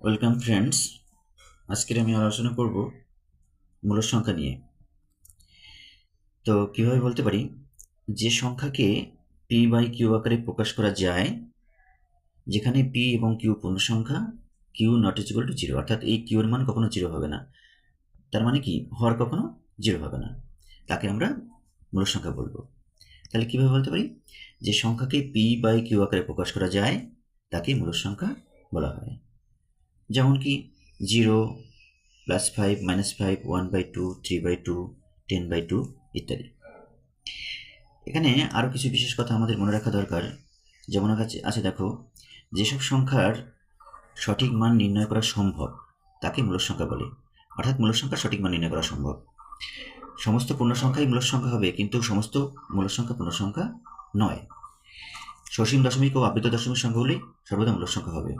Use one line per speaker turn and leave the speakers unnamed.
Welcome friends আজকের আমি আলোচনা করব মূলদ সংখ্যা নিয়ে। তো, কীভাবে বলতে পারি? যে সংখ্যাকে পি বাই কিউ আকারে প্রকাশ করা যায়, যেখানে পি এবং কিউ পূর্ণ সংখ্যা Q not equal to zero অর্থাৎ এই কিউর মান কখনো জিরো হবে না। তার মানে কি? হর কখনো জিরো হবে না। তাকে আমরা মূলদ সংখ্যা বলব। তাহলে কীভাবে বলতে পারি? যে সংখ্যাকে পি বাই কিউ আকারে প্রকাশ করা যায়, তাকে মূলদ সংখ্যা বলা হয়। যেমন কি zero plus five minus five one by two three by two ten by two ইত্যাদি। এখানে আরও কিছু বিশেষ কথা আমাদের মনে রাখা দরকার। যেমন কাছে আছে দেখো, যেসব সংখ্যার সঠিক মান নির্ণয় করা সম্ভব, তাকে মূলদ সংখ্যা বলে। অর্থাৎ মূলদ সংখ্যার সঠিক মান নির্ণয় করা সম্ভব। সমস্ত পূর্ণ সংখ্যাই মূলদ সংখ্যা হবে, কিন্তু সমস্ত মূলদ সংখ্যা পূর্ণ সংখ্যা নয়। সসীম দশমিক ও আবৃত দশমিক সংখ্যাগুলি সর্বদা মূলদ সংখ্যা হবে।